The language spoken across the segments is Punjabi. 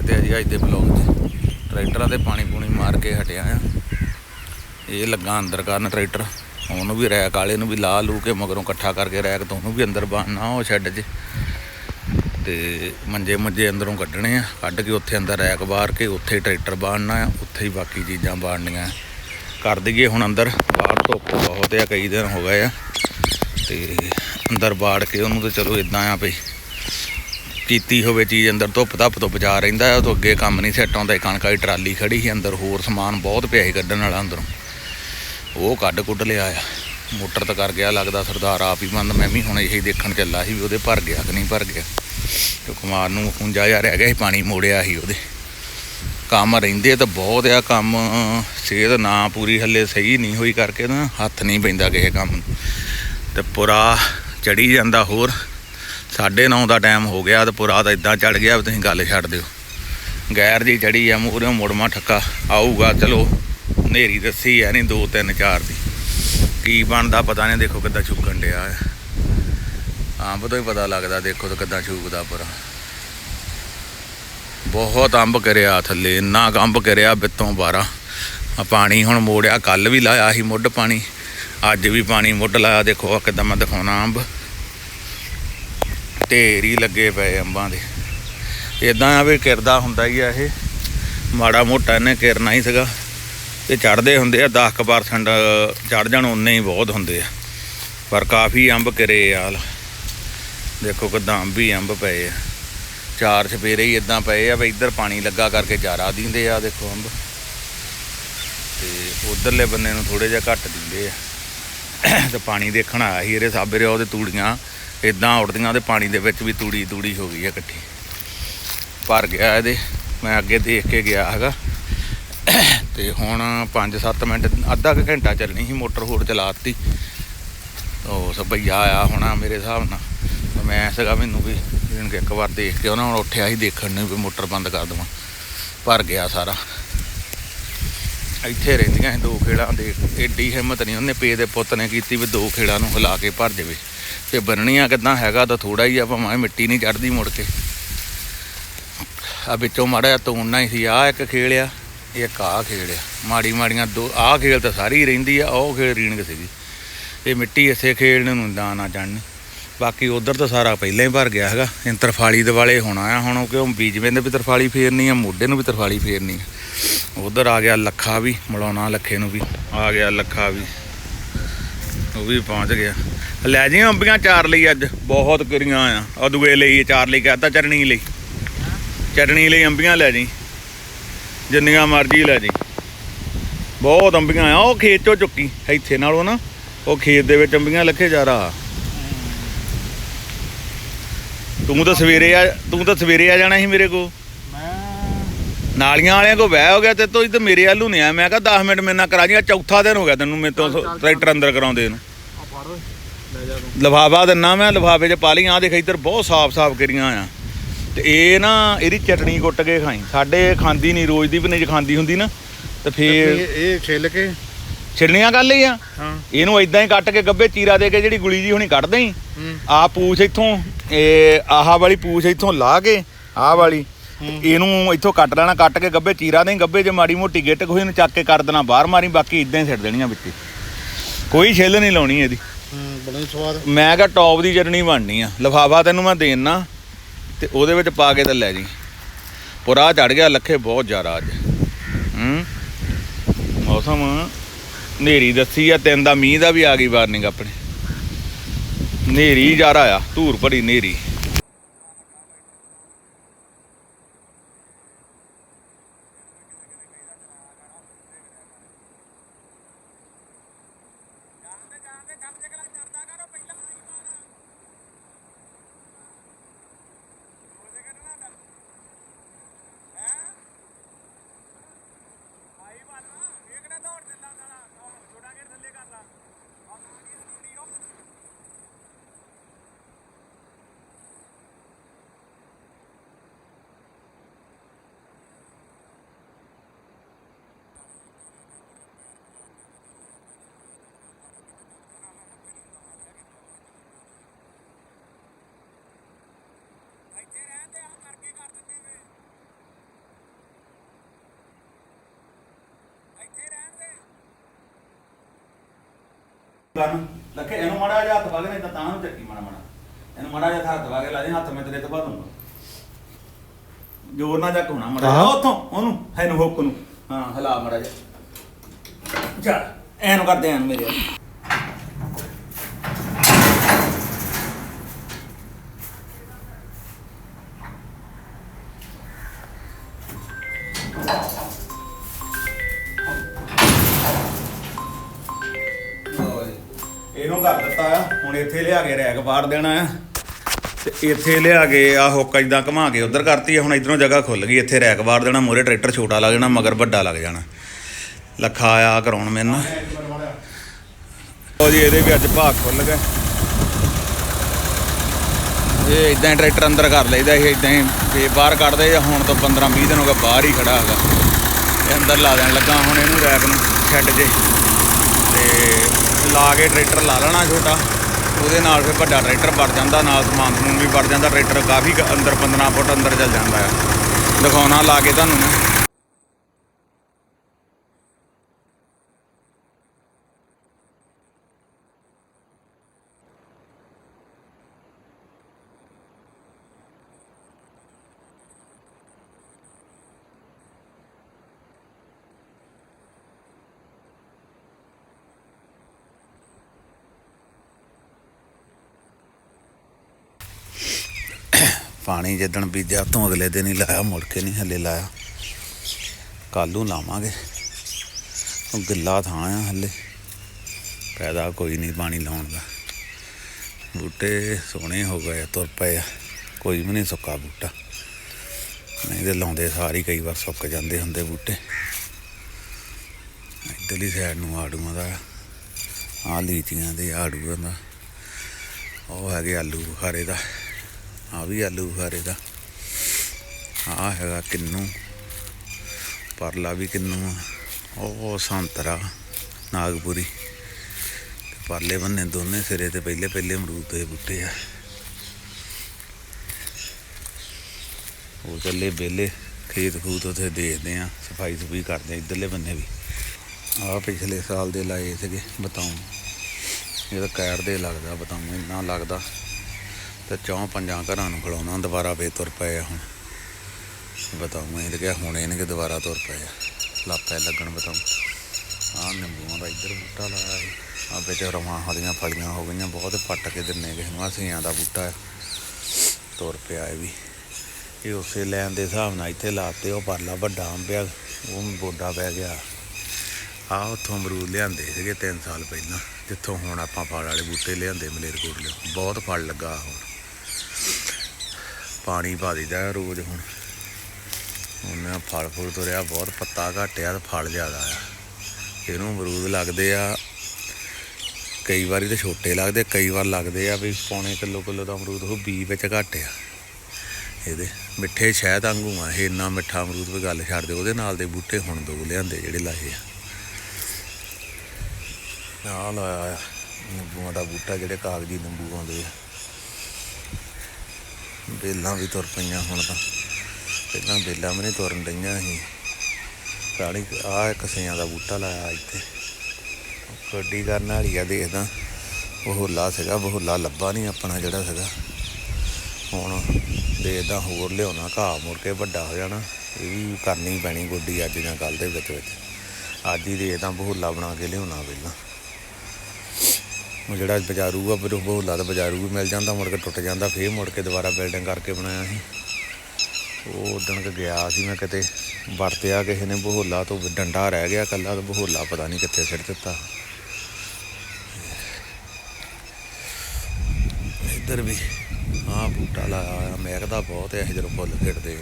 ਸਵਾਗਤ ਹੈ ਜੀ ਅੱਜ ਦੇ ਬਲੌਗ 'ਚ। ਟਰੈਕਟਰਾਂ ਤੇ ਪਾਣੀ ਪੂਣੀ ਮਾਰ ਕੇ ਹਟਿਆ ਆ। ਇਹ ਲੱਗਾ ਅੰਦਰ ਕਰਨ ਟਰੈਕਟਰ। ਉਹਨੂੰ ਵੀ ਰੈਕ ਵਾਲੇ ਨੂੰ ਵੀ ਲਾ ਲੂ ਕੇ ਮਗਰੋਂ ਇਕੱਠਾ ਕਰਕੇ ਰੈਕ ਤੋਂ ਉਹਨੂੰ ਵੀ ਅੰਦਰ ਬਾਨਣਾ ਉਹ ਸ਼ੈੱਡ 'ਚ। ਤੇ ਮੰਜੇ ਮੰਜੇ ਅੰਦਰੋਂ ਕੱਢਣੇ ਆ। ਕੱਢ ਕੇ ਉੱਥੇ ਅੰਦਰ ਰੈਕ ਬਾਹਰ ਕੇ ਉੱਥੇ ਟਰੈਕਟਰ ਬਾਨਣਾ ਆ। ਉੱਥੇ ਹੀ ਬਾਕੀ ਚੀਜ਼ਾਂ ਬਾਨਣੀਆਂ ਕਰ ਦਈਏ ਹੁਣ ਅੰਦਰ। ਬਾਹਰ ਧੁੱਪ ਬਹੁਤ ਆ, ਕਈ ਦਿਨ ਹੋ ਗਏ ਆ। ਤੇ ਅੰਦਰ ਬਾੜ ਕੇ ਉਹਨੂੰ ਤੇ ਚਲੋ ਇਦਾਂ ਆ ਭਈ ਕੀਤੀ ਹੋਵੇ ਚੀਜ਼ ਅੰਦਰ, ਧੁੱਪ ਧੱਪ ਤੋਂ ਬਚਾ ਰਹਿੰਦਾ ਉਹ ਤੋਂ ਅੱਗੇ ਕੰਮ ਨਹੀਂ ਸੈੱਟ ਆਉਂਦਾ, ਕਣਕ ਵਾਲੀ ਟਰਾਲੀ ਖੜੀ ਸੀ ਅੰਦਰ, ਹੋਰ ਸਮਾਨ ਬਹੁਤ ਪਿਆ ਸੀ ਕੱਢਣ ਵਾਲਾ ਅੰਦਰੋਂ। ਉਹ ਕੱਢ ਕੁੱਢ ਲਿਆ ਆ। ਮੋਟਰ ਤਾਂ ਕਰ ਗਿਆ, ਲੱਗਦਾ ਸਰਦਾਰ ਆਪ ਹੀ ਬੰਦ, ਮੈਂ ਵੀ ਹੁਣ ਇਹੀ ਦੇਖਣ ਚੱਲਾ ਸੀ ਵੀ ਉਹਦੇ ਭਰ ਗਿਆ ਕਿ ਨਹੀਂ ਭਰ ਗਿਆ। ਤੇ ਕੁਮਾਰ ਨੂੰ ਖੁੰਜਾ ਜਾ ਰਹਿ ਗਿਆ ਸੀ, ਪਾਣੀ ਮੋੜਿਆ ਸੀ ਉਹਦੇ। ਕੰਮ ਰਹਿੰਦੇ ਤਾਂ ਬਹੁਤ ਆ, ਕੰਮ, ਸਿਹਤ ਨਾ ਪੂਰੀ ਹੱਲੇ ਸਹੀ ਨਹੀਂ ਹੋਈ ਕਰਕੇ ਨਾ ਹੱਥ ਨਹੀਂ ਪੈਂਦਾ ਕਿਸੇ ਕੰਮ ਨੂੰ। ਤੇ ਪੁਰਾ ਚੜੀ ਜਾਂਦਾ ਹੋਰ। 9:30 ਦਾ ਟਾਈਮ ਹੋ ਗਿਆ ਤੇ ਪੁਰਾ ਤਾਂ ਇਦਾਂ ਚੜ ਗਿਆ ਵੀ ਤੁਸੀਂ ਗੱਲ ਛੱਡ ਦਿਓ। ਗੈਰ ਜੀ ਚੜੀ ਆ ਮੂਹਰੇ ਮੁੜਮਾ ਠੱਕਾ, ਆਊਗਾ, ਚਲੋ, ਹਨੇਰੀ ਦੱਸੀ ਐ ਨਹੀਂ 2 3 4 ਦੀ। ਕੀ ਬਣਦਾ ਪਤਾ ਨਹੀਂ ਦੇਖੋ ਕਿੱਦਾਂ ਛੁੱਕਣ ਡਿਆ ਆ ਅੰਬ ਤੋਂ ਹੀ ਪਤਾ ਲੱਗਦਾ, ਦੇਖੋ ਤਾਂ ਕਿੱਦਾਂ ਛੂਕਦਾ ਪੁਰਾ। ਬਹੁਤ ਅੰਬ ਕਰਿਆ ਥੱਲੇ, ਇੰਨਾ ਕੁ ਅੰਬ ਕਰਿਆ ਬਿੱਤੋਂ 12 ਆ ਪਾਣੀ ਹੁਣ ਮੋੜਿਆ ਕੱਲ ਵੀ ਲਾਇਆ ਸੀ ਮੁੱਢ ਪਾਣੀ, ਅੱਜ ਵੀ ਪਾਣੀ ਮੁੱਢ ਲਾਇਆ, ਦੇਖੋ ਆ ਕਿੱਦਾਂ ਮੈਂ ਦਿਖਾਉਣਾ ਅੰਬ। ਢੇਰ ਹੀ ਲੱਗੇ ਪਏ ਅੰਬਾਂ ਦੇ। ਇਦਾਂ ਆ ਵੀ ਕਿਰਦਾ ਹੁੰਦਾ ਹੀ ਆ ਇਹ। ਮਾੜਾ ਮੋਟਾ ਇਹਨੇ ਕਿਰਨਾ ਹੀ ਸੀਗਾ। ਤੇ ਚੜਦੇ ਹੁੰਦੇ ਆ 10% ਚੜ ਜਾਣ, ਉਨੇ ਹੀ ਬਹੁਤ ਹੁੰਦੇ ਆ। ਪਰ ਕਾਫੀ ਅੰਬ ਕਿਰੇ ਆ ਦੇਖੋ ਕਿਦਾਂ ਅੰਬ ਹੀ ਅੰਬ ਪਏ ਆ। ਚਾਰ ਛਪੇਰੇ ਹੀ ਇਦਾਂ ਪਏ ਆ ਵੀ ਇੱਧਰ ਪਾਣੀ ਲੱਗਾ ਕਰਕੇ ਚਾਰਾ ਦਿੰਦੇ ਆ, ਦੇਖੋ ਅੰਬ। ਤੇ ਉਧਰਲੇ ਬੰਨੇ ਨੂੰ ਥੋੜੇ ਜਿਹਾ ਘੱਟ ਦਿੰਦੇ ਆ। ਤੇ ਪਾਣੀ ਦੇਖਣ ਆਇਆ ਸੀ ਇਹਦੇ ਸਾਬਰੇ ਉਹਦੇ ਤੂੜੀਆਂ ਇਦਾਂ ਉੱਡਦੀਆਂ ਤੇ ਪਾਣੀ ਦੇ ਵਿੱਚ ਵੀ ਤੂੜੀ ਤੂੜੀ ਹੋ ਗਈ ਹੈ ਇਕੱਠੀ। ਭਰ ਗਿਆ ਇਹਦੇ। ਮੈਂ ਅੱਗੇ ਦੇਖ ਕੇ ਗਿਆ ਹੈਗਾ। ਤੇ ਹੁਣ 5-7 ਮਿੰਟ, ਅੱਧਾ ਕੁ ਘੰਟਾ ਚੱਲਣੀ ਸੀ, ਮੋਟਰ ਹੋਰ ਚਲਾਤੀ। ਉਹ ਸਭਈਆ ਆਇਆ ਹੋਣਾ ਮੇਰੇ ਹਿਸਾਬ ਨਾਲ। ਮੈਂ ਸੀਗਾ ਮੈਨੂੰ ਵੀ ਇਹਨਾਂ ਕਿ ਇੱਕ ਵਾਰ ਦੇਖ ਕੇ ਉਹਨਾਂ ਹੁਣ ਉੱਠਿਆ ਸੀ ਦੇਖਣ ਨੂੰ ਵੀ ਮੋਟਰ ਬੰਦ ਕਰ ਦਵਾਂ। ਭਰ ਗਿਆ ਸਾਰਾ। ਇੱਥੇ ਰਹਿੰਦੀਆਂ ਸੀ ਦੋ ਖੇੜਾਂ ਦੇ ਏਡੀ ਹਿੰਮਤ ਨਹੀਂ। ਉਹਨੇ ਪੇ ਦੇ ਪੁੱਤ ਨੇ ਕੀਤੀ ਵੀ ਦੋ ਖੇੜਾਂ ਨੂੰ ਹਿਲਾ ਕੇ ਭਰ ਜਾਵੇ ਤੇ ਬੰਨਣੀਆਂ ਕਿਦਾਂ ਹੈਗਾ ਤਾਂ ਥੋੜਾ ਹੀ ਆ, ਭਾਵੇਂ ਮਿੱਟੀ ਨਹੀਂ ਚੜਦੀ ਮੁੜ ਕੇ। ਆ ਵਿੱਚੋਂ ਮਾੜਾ ਜਿਹਾ ਤੋੜਨਾ ਹੀ ਸੀ ਆ ਇੱਕ ਖੇਲ ਆ, ਇੱਕ ਆ ਖੇਲ ਆ। ਮਾੜੀ ਮਾੜੀਆਂ ਦੋ, ਆਹ ਖੇਲ ਤਾਂ ਸਾਰੀ ਰਹਿੰਦੀ ਆ, ਉਹ ਖੇਲ ਰੀਣ ਸੀਗੀ। ਇਹ ਮਿੱਟੀ ਇਸੇ ਖੇਲ ਨੂੰ ਦਾ ਨਾ ਚੜਨ ਬਾਕੀ ਉਧਰ ਤਾਂ ਸਾਰਾ ਪਹਿਲਾਂ ਹੀ ਭਰ ਗਿਆ ਹੈਗਾ। ਇਹ ਤਰਫਾਲੀ ਦਿਵਾਲੇ ਹੋਣਾ ਆ ਹੁਣ ਕਿਉਂ ਬੀਜਵੇਂ ਦੇ ਵੀ ਤਰਫਾਲੀ ਫੇਰਨੀ ਆ, ਮੋਢੇ ਨੂੰ ਵੀ ਤਰਫਾਲੀ ਫੇਰਨੀ ਆ। ਉਧਰ ਆ ਗਿਆ ਲੱਖਾ ਵੀ, ਮਲਾਉਣਾ ਲੱਖੇ ਨੂੰ ਵੀ, ਆ ਗਿਆ ਲੱਖਾ ਵੀ। ਉਹ ਵੀ ਪਹੁੰਚ ਗਿਆ। ਲੈ ਜੀ ਅੰਬੀਆਂ ਚਾਰ ਲਈ ਅੱਜ। ਬਹੁਤ ਕਰੀਆਂ ਆ। ਅਦੂਏ ਲਈ ਚਾਰ ਲਈ ਕਹਤਾ ਚਟਣੀ ਲਈ। ਚਟਣੀ ਲਈ ਅੰਬੀਆਂ ਲੈ ਜੀ। ਜਿੰਨੀਆਂ ਮਰਜ਼ੀ ਲੈ ਜੀ। ਬਹੁਤ ਅੰਬੀਆਂ ਆ। ਉਹ ਖੇਤ ਚੋਂ ਚੁੱਕੀ ਇੱਥੇ ਨਾਲੋਂ ਨਾ। ਉਹ ਖੇਤ ਦੇ ਵਿੱਚ ਅੰਬੀਆਂ ਲੱਖੇ ਜਾ ਰਾ ਤੂੰ ਤਾਂ ਸਵੇਰੇ ਆ ਤੂੰ ਤਾਂ ਸਵੇਰੇ ਆ ਜਾਣਾ ਸੀ ਮੇਰੇ ਕੋ ਮੈਂ ਨਾਲੀਆਂ ਵਾਲਿਆਂ ਕੋ ਵਹਿ ਹੋ ਗਿਆ ਤੇ ਤੂੰ ਇੱਧਰ ਮੇਰੇ ਵੱਲੋਂ ਨਹੀਂ ਆਇਆ। ਮੈਂ ਕਿਹਾ 10 ਮਿੰਟ ਮੇਰੇ ਨਾਲ ਕਰਾ ਜੀ। ਚੌਥਾ ਦਿਨ ਹੋ ਗਿਆ ਤੈਨੂੰ ਮੇਰੇ ਤੋਂ ਟਰੈਕਟਰ ਅੰਦਰ ਕਰਾਉਂਦੇ ਨੂੰ। ਆ ਤੂੰ ਲਿਫਾਫਾ ਦਿੰਨਾ ਮੈਂ ਲਿਫਾਫੇ 'ਚ ਪਾ ਲਈ। ਆ ਦੇਖ ਇੱਧਰ ਬਹੁਤ ਸਾਫ਼-ਸਾਫ਼ ਕਰੀਆਂ ਆ। ਤੇ ਇਹ ਨਾ ਇਹਦੀ ਚਟਣੀ ਕੁੱਟ ਕੇ ਖਾਈ। ਸਾਡੇ ਖਾਂਦੀ ਨਹੀਂ ਰੋਜ਼ ਦੀ ਵੀ ਨਹੀਂ ਜੇ ਖਾਂਦੀ ਹੁੰਦੀ ਨਾ ਤੇ ਫੇਰ ਇਹ ਛਿੱਲ ਕੇ? ਛਿੜਨੀਆਂ ਕਰ ਲਈ ਆ। ਹਾਂ। ਇਹਨੂੰ ਇਦਾਂ ਹੀ ਕੱਟ ਕੇ ਗੱਬੇ ਚੀਰਾ ਦੇ ਕੇ ਜਿਹੜੀ ਗੁਲੀ ਜੀ ਹੁਣੀ ਕੱਢਦੇ ਹੀ ਹੂੰ। ਆ ਪੂਛ ਇੱਥੋਂ ਇਹ ਆਹ ਵਾਲੀ ਪੂਛ ਇੱਥੋਂ ਲਾ ਕੇ ਆਹ ਵਾਲੀ ਹੂੰ। ਇਹਨੂੰ ਇੱਥੋਂ ਕੱਟ ਲੈਣਾ ਕੱਟ ਕੇ ਗੱਬੇ ਚੀਰਾ ਦੇ ਗੱਬੇ 'ਚ ਮਾੜੀ ਮੋਟੀ ਗਿੱਟ ਕੋਈ ਇਹਨੂੰ ਚੱਕ ਕੇ ਕਰ ਦੇਣਾ ਬਾਹਰ ਮਾਰੀ ਬਾਕੀ ਇਦਾਂ ਹੀ ਛੱਡ ਦੇਣੀਆਂ ਵਿੱਚ। ਕੋਈ ਛਿੱਲ ਨਹੀਂ ਲਾਉਣੀ ਇਹਦੀ। ਹੂੰ ਬੜਾ ਸਵਾਦ ਮੈਂ ਕਿਹਾ ਟੌਪ ਦੀ ਚਟਣੀ ਬਣਨੀ ਆ। ਲਫਾਫਾ ਤੈਨੂੰ ਮੈਂ ਦੇਣਾ, ਤੇ ਉਹਦੇ ਵਿੱਚ ਪਾ ਕੇ ਤਾਂ ਲੈ ਜੀ। ਪੁਰਾ ਚੜ ਗਿਆ, ਲੱਖੇ ਬਹੁਤ ਜ਼ਿਆਦਾ ਅੱਜ। ਹੂੰ? ਮੌਸਮ ਨੇਰੀ ਦੱਸੀ ਆ, ਤਿੰਨ ਦਾ ਮੀਂਹ ਦਾ ਵੀ ਆ ਗਈ ਵਾਰਨਿੰਗ ਆਪਣੇ। ਨੇਰੀ ਜ਼ਿਆਦਾ ਆ ਧੂਰ ਭਰੀ ਨੇਰੀ ਕੰਨ ਲੱਖੇ ਇਹਨੂੰ ਮਾੜਾ ਜਿਹਾ ਹੱਥ ਕੇ ਨਹੀਂ ਤਾਂ ਤਾਂ ਨੂੰ ਚੱਕੀ ਮਾੜਾ ਮਾੜਾ। ਇਹਨੂੰ ਮਾੜਾ ਜਿਹਾ ਹੱਥ ਕੇ ਲਾ ਦੇ ਹੱਥ ਮੈਂ ਤੇਰੇ ਤੇ ਪਾ ਦੂੰਗਾ ਜੋਰ ਨਾਲ ਜੱਕ ਹੋਣਾ ਮਾੜਾ ਆਹਾ। ਉੱਥੋਂ ਉਹਨੂੰ ਇਹਨੂੰ ਹੁੱਕ ਨੂੰ। ਹਾਂ ਹਲਾ ਮਾੜਾ ਜਿਹਾ। ਚੱਲ ਐਨੂੰ ਕਰਦੇ ਐਨ ਮੇਰੇ ਵੱਲ। ਹੁਣ ਇੱਥੇ ਲਿਆ ਕੇ ਰੈਕ ਬਾੜ ਦੇਣਾ ਆ ਤੇ ਇੱਥੇ ਲਿਆ ਕੇ ਆ ਹੁੱਕ ਇਦਾਂ ਘੁਮਾ ਕੇ ਉਧਰ ਕਰਤੀ ਆ ਹੁਣ ਇਧਰੋਂ ਜਗ੍ਹਾ ਖੁੱਲ ਗਈ, ਇੱਥੇ ਰੈਕ ਬਾੜ ਦੇਣਾ ਮੂਰੇ ਟਰੈਕਟਰ ਛੋਟਾ ਲੱਗ ਜਾਣਾ ਮਗਰ ਵੱਡਾ ਲੱਗ ਜਾਣਾ। ਲੱਖਾ ਆਇਆ ਕਰਾਉਣ ਮੈਨੂੰ। ਨਾ ਜੀ, ਇਹਦੇ ਵੀ ਅੱਜ ਭਾਗ ਖੁੱਲ ਗਏ। ਇਹ ਇਦਾਂ ਹੀ ਟਰੈਕਟਰ ਅੰਦਰ ਕਰ ਲਈਦਾ, ਇਹ ਇਦਾਂ ਹੀ ਤੇ ਬਾਹਰ ਕੱਢਦੇ ਆ ਹੁਣ ਤੋਂ 15 20 ਦਿਨ ਹੋ ਗਏ ਬਾਹਰ ਹੀ ਖੜਾ ਹੈਗਾ। ਇਹ ਅੰਦਰ ਲਾ ਦੇਣ ਲੱਗਾ, ਹੁਣ ਇਹਨੂੰ ਰੈਕ ਨੂੰ ਛੱਡ ਜੇ। ਤੇ ਲਾ ਕੇ ਟਰੈਕਟਰ ਲਾ ਲੈਣਾ ਛੋਟਾ। ਉਹਦੇ ਨਾਲ ਫਿਰ ਵੱਡਾ ਟਰੈਕਟਰ ਵੜ ਜਾਂਦਾ, ਨਾਲ ਸਮਾਨ ਸਮੂਨ ਵੀ ਵੜ ਜਾਂਦਾ, ਟਰੈਕਟਰ ਕਾਫੀ ਕੁ ਅੰਦਰ 15 ਫੁੱਟ ਅੰਦਰ ਚੱਲ ਜਾਂਦਾ ਆ। ਦਿਖਾਉਣਾ ਲਾ ਕੇ ਤੁਹਾਨੂੰ ਮੈਂ। ਪਾਣੀ ਜਿੱਦਣ ਬੀਜਿਆ ਤੋਂ ਅਗਲੇ ਦਿਨ ਹੀ ਲਾਇਆ ਮੁੜ ਕੇ ਨਹੀਂ ਹੱਲੇ ਲਾਇਆ। ਕੱਲ੍ਹ ਨੂੰ ਲਾਵਾਂਗੇ। ਉਹ ਗਿੱਲਾ ਥਾਂ ਆ ਹੱਲੇ। ਪੈਦਾ ਕੋਈ ਨਹੀਂ ਪਾਣੀ ਲਾਉਣ ਦਾ। ਬੂਟੇ ਸੋਹਣੇ ਹੋ ਗਏ ਆ, ਤੁਰ ਪਏ ਆ। ਕੋਈ ਵੀ ਨਹੀਂ ਸੁੱਕਾ ਬੂਟਾ। ਨਹੀਂ ਤੇ ਲਾਉਂਦੇ ਸਾਰੀ ਕਈ ਵਾਰ ਸੁੱਕ ਜਾਂਦੇ ਹੁੰਦੇ ਬੂਟੇ। ਇੱਧਰਲੀ ਸਾਈਡ ਨੂੰ ਆੜੂਆਂ ਦਾ ਆ ਲੀਚੀਆਂ ਦੇ ਆੜੂਆਂ ਦਾ। ਉਹ ਹੈਗੇ ਆਲੂ ਬੁਖਾਰੇ ਦਾ। ਆ ਵੀ ਆਲੂ ਬੁਖਾਰੇ ਦਾ। ਆ ਹੈਗਾ ਕਿੰਨੂ, ਪਰਲਾ ਵੀ ਕਿੰਨੂ ਆ। ਉਹ ਸੰਤਰਾ, ਨਾਗਪੁਰੀ। ਪਰਲੇ ਬੰਨੇ ਦੋਨੇ ਸਿਰੇ ਤੇ ਪਹਿਲੇ ਪਹਿਲੇ ਅਮਰੂਦ ਦੇ ਬੂਟੇ ਆ। ਉਹ ਚੱਲੇ ਬੇਲੇ ਖੇਤ ਖੂਤ ਉਥੇ ਦੇਖਦੇ ਆ, ਸਫ਼ਾਈ ਸੁਫਾਈ ਕਰਦੇ ਆ, ਇਧਰਲੇ ਬੰਨੇ ਵੀ। ਆ ਪਿਛਲੇ ਸਾਲ ਦੇ ਲਾਏ ਸੀਗੇ ਬਤਾਉਂ। ਇਹਦਾ ਕੈਰ ਦੇ ਲੱਗਦਾ, ਬਤਾਉਂ, ਇੰਨਾ ਲੱਗਦਾ। ਤੇ ਚੌਂ ਪੰਜਾਂ ਘਰਾਂ ਨੂੰ ਖਿਲਾਉਣਾ ਦੁਬਾਰਾ ਫੇਰ ਤੁਰ ਪਏ ਆ ਹੁਣ। ਬਤਾਉਂ ਇਹ ਕਿ ਹੁਣ ਇਹਨੇ ਕਿ ਦੁਬਾਰਾ ਤੁਰ ਪਏ ਆ। ਲਾਪੇ ਲੱਗਣ ਬਤਾਉਂ ਆਹ ਨਿੰਬੂਆਂ ਦਾ ਇੱਧਰ ਬੂਟਾ ਲਾਇਆ ਸੀ। ਆ ਵਿੱਚ ਰਵਾਂ ਹਰੀਆਂ ਫਲੀਆਂ ਹੋ ਗਈਆਂ, ਬਹੁਤ ਪੱਟ ਕੇ ਦਿੰਨੇ ਕਿਸੇ ਨੂੰ ਆਸੀਆਂ ਦਾ ਬੂਟਾ ਹੈ ਤੁਰ ਪਿਆ ਇਹ ਵੀ। ਇਹ ਉਸੇ ਲੈਣ ਦੇ ਹਿਸਾਬ ਨਾਲ ਇੱਥੇ ਲਾਤੇ, ਉਹ ਪਰਲਾ ਵੱਡਾ ਅੰਬ ਉਹ ਬੋਡਾ ਪੈ ਗਿਆ। ਆ ਉੱਥੋਂ ਅਮਰੂਦ ਲਿਆਂਦੇ ਸੀਗੇ 3 ਸਾਲ ਪਹਿਲਾਂ, ਜਿੱਥੋਂ ਹੁਣ ਆਪਾਂ ਫਲ ਵਾਲੇ ਬੂਟੇ ਲਿਆਂਦੇ, ਮਲੇਰਕੋਟਲੇ। ਬਹੁਤ ਫਲ ਲੱਗਾ ਹੁਣ। ਪਾਣੀ ਪਾ ਦੀਦਾ ਰੋਜ਼ ਹੁਣ। ਉਹਨਾਂ ਫਲ ਫੁੱਲ ਤੁਰਿਆ, ਬਹੁਤ ਪੱਤਾ ਘਟਿਆ ਤੇ ਫਲ ਜ਼ਿਆਦਾ ਆ। ਇਹਨੂੰ ਅਮਰੂਦ ਲੱਗਦੇ ਆ। ਕਈ ਵਾਰੀ ਤੇ ਛੋਟੇ ਲੱਗਦੇ, ਕਈ ਵਾਰ ਲੱਗਦੇ ਆ ਵੀ ਪੌਣੇ ਕਿਲੋ ਕਿਲੋ ਦਾ ਅਮਰੂਦ, ਉਹ ਬੀ ਵਿੱਚ ਘੱਟ ਆ। ਇਹਦੇ ਮਿੱਠੇ ਸ਼ਹਿਦ ਵਾਂਗੂ ਆ, ਇਹ ਇੰਨਾ ਮਿੱਠਾ ਅਮਰੂਦ ਵੀ ਗੱਲ ਛੱਡ ਦੇ ਉਹਦੇ ਨਾਲ ਦੇ ਬੂਟੇ ਹੁਣ ਦੋ ਲਿਆਂਦੇ ਜਿਹੜੇ ਲਾਏ ਆ। ਆ ਲਾਇਆ ਆ, ਨਿੰਬੂਆਂ ਦਾ ਬੂਟਾ ਜਿਹੜੇ ਕਾਗਜੀ ਨਿੰਬੂ ਆਉਂਦੇ ਆ। ਬੇਲਾਂ ਵੀ ਤੁਰ ਪਈਆਂ ਹੁਣ ਤਾਂ। ਪਹਿਲਾਂ ਬੇਲਾਂ ਵੀ ਨਹੀਂ ਤੁਰਨ ਡਈਆਂ ਸੀ। ਕਾਲੀ ਆ ਇੱਕ ਸਿਆਂ ਦਾ ਬੂਟਾ ਲਾਇਆ ਇੱਥੇ। ਗੱਡੀ ਕਰਨ ਵਾਲੀ ਆ ਦੇਖਦਾ। ਬਹੋਲਾ ਸੀਗਾ, ਬਹੋਲਾ ਲੱਭਾ ਨਹੀਂ ਆਪਣਾ ਜਿਹੜਾ ਸੀਗਾ। ਹੁਣ ਦੇਖਦਾ ਹੋਰ ਲਿਆਉਣਾ, ਘਾਹ ਮੁੜ ਕੇ ਵੱਡਾ ਹੋ ਜਾਣਾ। ਇਹ ਵੀ ਕਰਨੀ ਪੈਣੀ ਗੋਡੀ ਅੱਜ ਜਾਂ ਕੱਲ ਦੇ ਵਿੱਚ ਵਿੱਚ। ਅੱਜ ਹੀ ਦੇਖਦਾ ਬਹੋਲਾ ਬਣਾ ਕੇ ਲਿਆਉਣਾ ਪਹਿਲਾਂ ਉਹ ਜਿਹੜਾ ਬਜਾਰੂ ਆ ਫਿਰ ਉਹ ਬਹੋਲਾ ਦਾ ਬਾਜ਼ਾਰੂ ਵੀ ਮਿਲ ਜਾਂਦਾ, ਮੁੜ ਕੇ ਟੁੱਟ ਜਾਂਦਾ, ਫੇਰ ਮੁੜ ਕੇ ਦੁਬਾਰਾ ਬਿਲਡਿੰਗ ਕਰਕੇ ਬਣਾਇਆ ਸੀ। ਉਹ ਉਦਣ ਕ ਗਿਆ ਸੀ ਮੈਂ ਕਿਤੇ, ਵਰਤਿਆ ਕਿਸੇ ਨੇ ਬਹੋਲਾ ਤੋਂ, ਡੰਡਾ ਰਹਿ ਗਿਆ ਕੱਲਾ ਤੇ ਬਹੋਲਾ ਪਤਾ ਨਹੀਂ ਕਿੱਥੇ ਸਿੱਟ ਦਿੱਤਾ। ਇੱਧਰ ਵੀ ਆਹ ਬੂਟਾ ਲਾਇਆ ਹੋਇਆ, ਮਹਿਕਦਾ ਬਹੁਤ ਹੈ ਜਦੋਂ ਫੁੱਲ ਖਿੜਦੇ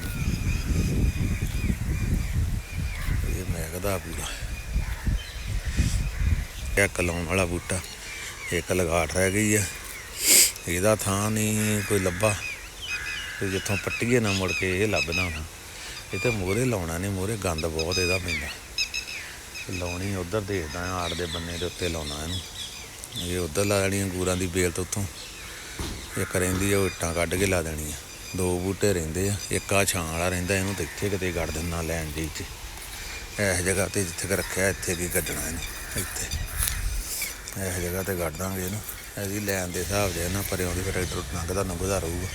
ਇਹ ਮਹਿਕਦਾ ਪੂਰਾ ਇੱਕ ਲਾਉਣ ਵਾਲਾ ਬੂਟਾ। ਇੱਕ ਲਗਾਟ ਰਹਿ ਗਈ ਆ। ਇਹਦਾ ਥਾਂ ਨਹੀਂ ਕੋਈ ਲੱਭਾ। ਤੇ ਜਿੱਥੋਂ ਪੱਟੀਏ ਨਾ ਮੁੜ ਕੇ ਇਹ ਲੱਭਦਾ ਹੁਣ ਇਹ ਤੇ ਮੋਰੇ ਲਾਉਣਾ ਨਹੀਂ ਮੋਰੇ ਗੰਦ ਬਹੁਤ ਇਹਦਾ ਪੈਂਦਾ। ਲਾਉਣੀ ਉਧਰ ਦੇਖਦਾ ਆੜ ਦੇ ਬੰਨੇ ਦੇ ਉੱਤੇ ਲਾਉਣਾ ਇਹਨੂੰ। ਇਹ ਉਧਰ ਲਾ ਲੈਣੀ ਅੰਗੂਰਾਂ ਦੀ ਬੇਲ ਤੋਂ ਉੱਥੋਂ। ਇੱਕ ਰਹਿੰਦੀ ਆ, ਉਹ ਇੱਟਾਂ ਕੱਢ ਕੇ ਲਾ ਦੇਣੀ ਆ। ਦੋ ਬੂਟੇ ਰਹਿੰਦੇ ਆ, ਇੱਕ ਆ ਛਾਂ ਵਾਲਾ ਰਹਿੰਦਾ, ਇਹਨੂੰ ਤੇ ਇੱਥੇ ਕਿਤੇ ਕੱਢ ਦਿੰਦਾ ਲੈਣ ਜੀ ਚ ਇਸ ਜਗ੍ਹਾ ਤੇ ਜਿੱਥੇ ਕੁ ਰੱਖਿਆ, ਇੱਥੇ ਕੀ ਕੱਢਣਾ ਇਹਨੂੰ, ਇੱਥੇ। ਇਸ ਜਗ੍ਹਾ ਤੇ ਕੱਢ ਦਾਂਗੇ ਇਹਨੂੰ। ਇਹਦੀ ਲੈਣ ਦੇ ਹਿਸਾਬ ਦੇ ਨਾ ਪਰਿਓਂ ਦੀ ਟਰੈਕਟਰ ਲੰਘਦਾ ਲੰਘਦਾ ਰਹੂਗਾ।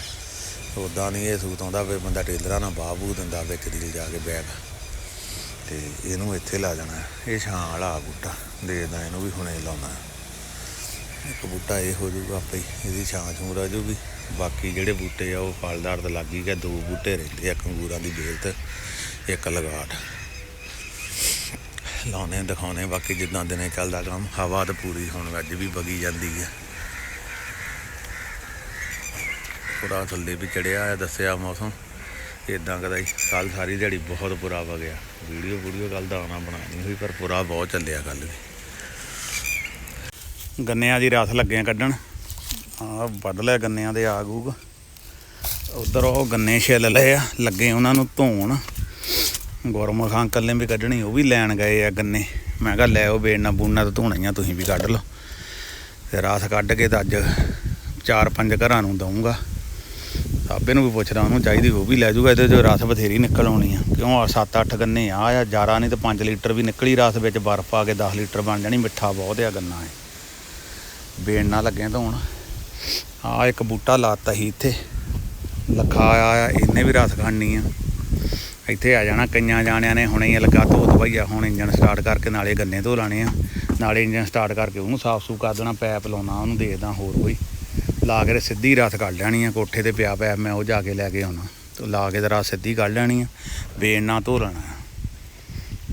ਉਦਾਂ ਨਹੀਂ ਇਹ ਸੂਤ ਆਉਂਦਾ ਵੀ ਬੰਦਾ ਟੇਲਰਾਂ ਨਾਲ ਬਾਹ ਬੂ ਦਿੰਦਾ ਵਿੱਚ ਦੀ ਜਾ ਕੇ ਬੈਗ ਤੇ ਇਹਨੂੰ ਇੱਥੇ ਲਾ ਜਾਣਾ। ਇਹ ਛਾਂ ਵਾਲਾ ਬੂਟਾ। ਦੇਖਦਾ ਇਹਨੂੰ ਵੀ ਹੁਣੇ ਲਾਉਣਾ। ਇੱਕ ਬੂਟਾ ਇਹ ਹੋ ਜਾਊਗਾ ਆਪੇ ਇਹਦੀ ਛਾਂ ਛੂੰ ਰਹਿ ਜਾਊਗੀ। ਬਾਕੀ ਜਿਹੜੇ ਬੂਟੇ ਆ ਉਹ ਫਲਦਾਰ ਤੇ ਲੱਗ ਹੀ ਗਏ। ਦੋ ਬੂਟੇ ਰਹਿੰਦੇ ਆ ਕੰਗੂਰਾਂ ਦੀ ਬੇਲ ਤੇ ਇੱਕ ਲਗਾਟ। ਲਾਉਣੇ ਦਿਖਾਉਣੇ ਬਾਕੀ ਜਿੱਦਾਂ ਦਿਨੇ ਚੱਲਦਾ ਕੰਮ, ਹਵਾ ਤਾਂ ਪੂਰੀ ਹੁਣ ਅੱਜ ਵੀ ਵਗੀ ਜਾਂਦੀ ਹੈ ਪੂਰਾ ਥੱਲੇ ਵੀ ਚੜਿਆ ਹੈ ਦੱਸਿਆ ਮੌਸਮ। ਇਦਾਂ ਕਦਾ ਹੀ ਕੱਲ ਸਾਰੀ ਦਿਹਾੜੀ ਬਹੁਤ ਬੁਰਾ ਵਗਿਆ। ਵੀਡੀਓ ਵੀਡੀਓ ਕੱਲ ਦਾ ਆਉਣਾ ਬਣਾਣੀ ਹੋਈ, ਪਰ ਪੂਰਾ ਬਹੁਤ ਚੱਲਿਆ ਕੱਲ ਵੀ। ਗੰਨਿਆਂ ਦੀ ਰਸ ਲੱਗੇ ਆ ਕੱਢਣ। ਆ ਵੱਢ ਲਿਆ ਗੰਨਿਆਂ ਦੇ ਆਗੂਗ ਉਧਰ ਉਹ ਗੰਨੇ ਛਿੱਲ ਲਏ ਆ, ਲੱਗੇ ਉਹਨਾਂ ਨੂੰ ਧੋਣ। ਗੁਰਮੁਖ ਅੰਕਲ ਨੇ ਵੀ ਕੱਢਣੀ, ਉਹ ਵੀ ਲੈਣ ਗਏ ਆ ਗੰਨੇ। ਮੈਂ ਕਿਹਾ, ਲੈ ਉਹ ਬੇੜਨਾ ਬੂਨਾ ਤਾਂ ਧੋਣੀਆਂ, ਤੁਸੀਂ ਵੀ ਕੱਢ ਲਓ। ਤੇ ਰਸ ਕੱਢ ਕੇ ਤਾਂ ਅੱਜ ਚਾਰ ਪੰਜ ਘਰਾਂ ਨੂੰ ਦਊਂਗਾ। ਸਾਬੇ ਨੂੰ ਵੀ ਪੁੱਛਦਾ, ਉਹਨੂੰ ਚਾਹੀਦੀ ਉਹ ਵੀ ਲੈ ਜਾਊਗਾ ਇਹਦੇ ਚੋਂ ਰਸ ਬਥੇਰੀ ਨਿਕਲ ਆਉਣੀ ਆ। ਕਿਉਂ ਆ 7-8 ਗੰਨੇ ਆ ਆ ਜ਼ਿਆਦਾ ਨਹੀਂ ਤਾਂ 5 ਲੀਟਰ ਵੀ ਨਿਕਲੀ ਰਸ ਵਿੱਚ, ਬਰਫ਼ ਆ ਕੇ 10 ਲੀਟਰ ਬਣ ਜਾਣੀ, ਮਿੱਠਾ ਬਹੁਤ ਆ ਗੰਨਾ ਹੈ ਬੇੜ ਨਾਲ ਲੱਗੇ ਧੋਣ ਆ ਇੱਕ ਬੂਟਾ ਲਾਤਾ ਸੀ ਇੱਥੇ। ਲੱਖਾ ਆਇਆ ਇਹਨੇ ਵੀ ਰਸ ਖਾਣੀ ਆ। ਇੱਥੇ ਆ ਜਾਣਾ, ਕਈਆਂ ਜਾਣਿਆਂ ਨੇ ਹੁਣੇ ਹੀ ਲੱਗਾ ਧੋ ਦਵਾਈਆ ਹੁਣ ਇੰਜਨ ਸਟਾਰਟ ਕਰਕੇ ਨਾਲੇ ਗੰਨੇ ਧੋ ਲਾਣੇ ਆ। ਨਾਲੇ ਇੰਜਨ ਸਟਾਰਟ ਕਰਕੇ ਉਹਨੂੰ ਸਾਫ਼ ਸੂਫ ਕਰ ਦੇਣਾ ਪੈਪ ਲਾਉਣਾ, ਉਹਨੂੰ ਦੇਖਦਾ ਹੋਰ ਕੋਈ। ਲਾ ਕੇ ਤੇ ਸਿੱਧੀ ਰਸ ਕੱਢ ਲੈਣੀ ਆ, ਕੋਠੇ ਤੇ ਪਿਆ ਪੈਪ ਮੈਂ ਉਹ ਜਾ ਕੇ ਲੈ ਕੇ ਆਉਣਾ। ਤੇ ਲਾ ਕੇ ਤੇ ਰਸ ਸਿੱਧੀ ਕੱਢ ਲੈਣੀ ਆ ਬੇਨ ਨਾਲ ਧੋ ਲੈਣਾ।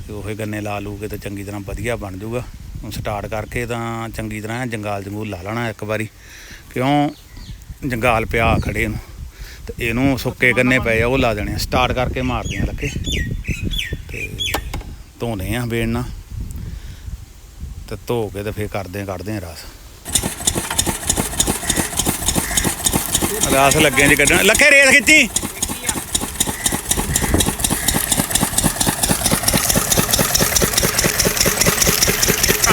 ਤੇ ਉਹੇ ਗੰਨੇ ਲਾ ਲੂ ਕੇ ਤੇ ਚੰਗੀ ਤਰ੍ਹਾਂ ਵਧੀਆ ਬਣ ਜਾਊਗਾ। ਹੁਣ ਸਟਾਰਟ ਕਰਕੇ ਤਾਂ ਚੰਗੀ ਤਰ੍ਹਾਂ ਜੰਗਾਲ ਜੰਗੂਲ ਲਾ ਲੈਣਾ ਇੱਕ ਵਾਰੀ। ਕਿਉਂ? ਜੰਗਾਲ ਪਿਆ ਖੜੇ ਨੂੰ। ਤੇ ਇਹਨੂੰ ਸੁੱਕੇ ਗੰਨੇ ਪਏ ਆ, ਉਹ ਲਾ ਦੇਣੇ ਆ। ਸਟਾਰਟ ਕਰਕੇ ਮਾਰਦੇ ਆ ਲੱਕੇ। ਤੇ ਧੋਨੇ ਆ ਬੇਨ ਤੇ ਧੋ ਕੇ ਤੇ ਫੇਰ ਕਰਦੇ ਆ, ਕੱਢਦੇ ਆ ਰਸ। ਰਸ ਲੱਗੇ ਜੀ ਕੱਢਣ। ਲੱਖੇ ਰੇਤ ਖਿੱਚੀ।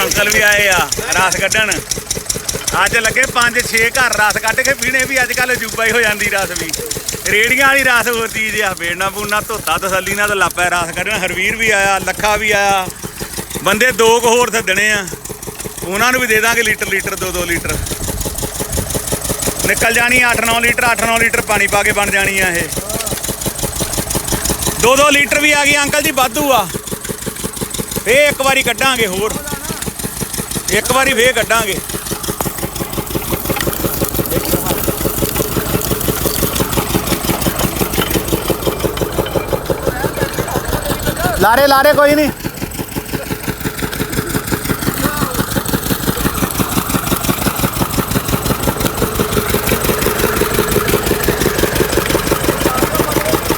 ਅੰਕਲ ਵੀ ਆਏ ਆ, ਰਸ ਕੱਢਣ। ਅੱਜ ਲੱਗੇ 5-6 ਘਰ ਰਸ ਕੱਢ ਕੇ ਪੀਣੇ ਵੀ ਅੱਜ ਕੱਲ ਅਜੂਬਾ ਹੀ ਹੋ ਜਾਂਦੀ ਰਸ ਵੀ। ਰੇੜੀਆਂ ਵਾਲੀ ਰਾਸ ਹੋਰ ਚੀਜ਼ ਆ ਬੇੜਨਾ ਬੂਨਾ ਧੋਤਾ ਤਸੱਲੀ ਨਾਲ ਤਾਂ ਲਾਪਾ ਰਸ ਕੱਢਣਾ। ਹਰਵੀਰ ਵੀ ਆਇਆ, ਲੱਖਾ ਵੀ ਆਇਆ। ਬੰਦੇ ਦੋ ਕੁ ਹੋਰ ਸੱਦਣੇ ਆ। ਉਹਨਾਂ ਨੂੰ ਵੀ ਦੇ ਦਾਂਗੇ ਲੀਟਰ ਲੀਟਰ 2-2 ਲੀਟਰ। ਨਿਕਲ ਜਾਣੀ 8-9 ਲੀਟਰ 8-9 ਲੀਟਰ ਪਾਣੀ ਪਾ ਕੇ ਬਣ ਜਾਣੀ ਆ ਇਹ। 2-2 ਲੀਟਰ ਵੀ ਆ ਗਈ ਅੰਕਲ ਜੀ, ਵਾਧੂ ਆ। ਫੇਰ ਇੱਕ ਵਾਰੀ ਕੱਢਾਂਗੇ ਹੋਰ। ਇੱਕ ਵਾਰੀ ਫੇਰ ਕੱਢਾਂਗੇ। ਲਾਰੇ ਲਾਰੇ ਕੋਈ ਨਹੀਂ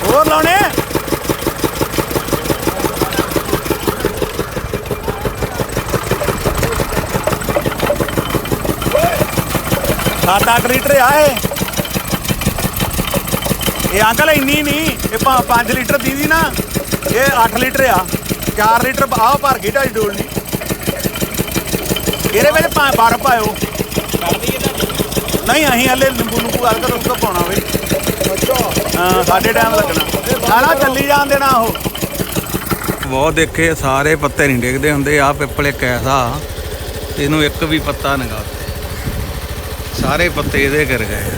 ਹੋਰ ਲਾਉਣੇ ਸੱਤ ਅੱਠ ਲੀਟਰ ਆ ਇਹ ਇਹ ਅੰਕਲ ਇੰਨੀ ਨਹੀਂ ਇਹ 5 ਲੀਟਰ ਦੀ ਦੀ ਨਾ ਇਹ 8 ਲੀਟਰ ਆ 4 ਲੀਟਰ ਆਹ ਭਰ ਗਈ ਢਾਈ ਡੋਲਣੀ ਇਹਦੇ ਵਿੱਚ ਪਾ ਬਰਫ ਪਾਇਓ। ਨਹੀਂ, ਅਸੀਂ ਹਲੇ ਨਿੰਬੂ ਨੂੰ ਗੱਲ ਕਰੋ ਤਾਂ ਪਾਉਣਾ ਬਈ ਹਾਂ, ਸਾਡੇ ਟਾਈਮ ਲੱਗਣਾ। ਸਾਰਾ ਚੱਲੀ ਜਾਣ ਦੇਣਾ ਉਹ। ਬਹੁਤ ਦੇਖੇ, ਸਾਰੇ ਪੱਤੇ ਨਹੀਂ ਡਿੱਗਦੇ ਹੁੰਦੇ ਆ ਪਿੱਪਲ ਇੱਕ ਐਸਾ ਇਹਨੂੰ ਇੱਕ ਵੀ ਪੱਤਾ ਨਗਾ ਸਾਰੇ ਪੱਤੇ ਇਹਦੇ ਕਰ ਗਏ ਆ।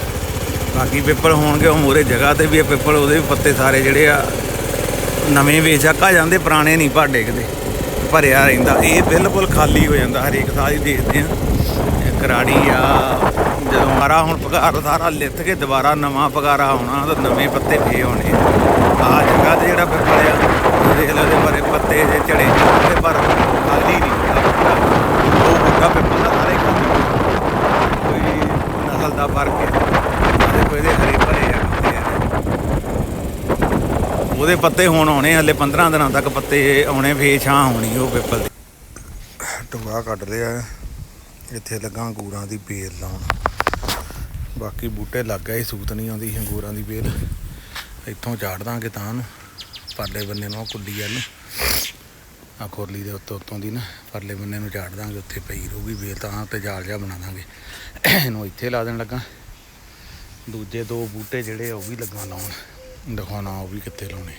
ਬਾਕੀ ਪਿੱਪਲ ਹੋਣਗੇ, ਉਹ ਮੂਰੇ ਜਗ੍ਹਾ ਤੇ ਵੀ ਇਹ ਪਿੱਪਲ ਉਹਦੇ ਵੀ ਪੱਤੇ ਸਾਰੇ ਜਿਹੜੇ ਆ। ਨਵੇਂ ਵੇਚਾਕਾ ਜਾਂਦੇ ਪੁਰਾਣੇ ਨਹੀਂ ਭਾਡੇ ਕਿਤੇ, ਭਰਿਆ ਰਹਿੰਦਾ। ਇਹ ਬਿਲਕੁਲ ਖਾਲੀ ਹੋ ਜਾਂਦਾ, ਹਰੇਕ ਸਾਲ ਹੀ ਦੇਖਦੇ ਆ ਇਹ ਕਰਾੜੀ ਆ, ਜਦੋਂ ਮਾਰਾ ਹੁਣ ਪਗਾਰ ਸਾਰਾ ਲਿੱਥ ਕੇ ਦੁਬਾਰਾ ਨਵਾਂ ਪਗਾਰਾ ਆਉਣਾ, ਤਾਂ ਨਵੇਂ ਪੱਤੇ ਫੇ ਹੋਣੇ ਆ ਜਗ੍ਹਾ ਤੇ ਜਿਹੜਾ ਪਿੱਪਲ ਆ ਦੇਖ ਲਓ ਉਹਦੇ ਬਾਰੇ ਪੱਤੇ ਜੇ ਝੜੇ ਤੇ ਪਰ ਖਾਲੀ ਨਹੀਂ ਹੁੰਦਾ। ਉਹ ਬੁੱਢਾ ਪਿੱਪਲ ਦਾ ਸਾਰੇ ਕੋਈ ਨਸਲ ਦਾ ਫ਼ਰਕ ਹੈ। ਕੋਈ ਦੇ ਹਰੇ ਭਰੇ ਆ ਕਿਤੇ ਆ। ਉਹਦੇ ਪੱਤੇ ਹੁਣ ਆਉਣੇ ਹਲੇ 15 ਦਿਨਾਂ ਤੱਕ ਪੱਤੇ ਆਉਣੇ ਫੇ ਛਾਂ ਹੋਣੀ ਉਹ ਪਿੱਪਲ ਦੀ। ਟੁੰਗਾ ਕੱਢ ਲਿਆ ਇੱਥੇ ਲੱਗਾ ਅੰਗੂਰਾਂ ਦੀ ਬੇਲ ਲਾਉਣ। ਬਾਕੀ ਬੂਟੇ ਲੱਗ ਗਏ, ਸੂਤ ਨਹੀਂ ਆਉਂਦੀ ਅੰਗੂਰਾਂ ਦੀ ਬੇਲ। ਇੱਥੋਂ ਝਾੜ ਦਾਂਗੇ ਤਾਂ ਨੂੰ। ਪਰਲੇ ਬੰਨੇ ਨੂੰ ਕੁੱਲੀ ਕੁੱਡੀ ਵੱਲ। ਨੂੰ ਆ ਖੋਰਲੀ ਦੇ ਉੱਤੋਂ ਉੱਤੋਂ ਦੀ ਨਾ, ਪਰਲੇ ਬੰਨੇ ਨੂੰ ਝਾੜ ਦਾਂਗੇ, ਉੱਥੇ ਪਈ ਰਹੂਗੀ ਬੇਲ ਤਾਂ ਤੇ ਜਾਲ ਜਾ ਬਣਾ ਦਾਂਗੇ। ਇਹਨੂੰ ਇੱਥੇ ਲਾ ਦੇਣ ਲੱਗਾ। ਦੂਜੇ ਦੋ ਬੂਟੇ ਜਿਹੜੇ ਉਹ ਵੀ ਲੱਗਾ ਲਾਉਣ। ਦਿਖਾਉਣਾ ਉਹ ਵੀ ਕਿੱਥੇ ਲਾਉਣੇ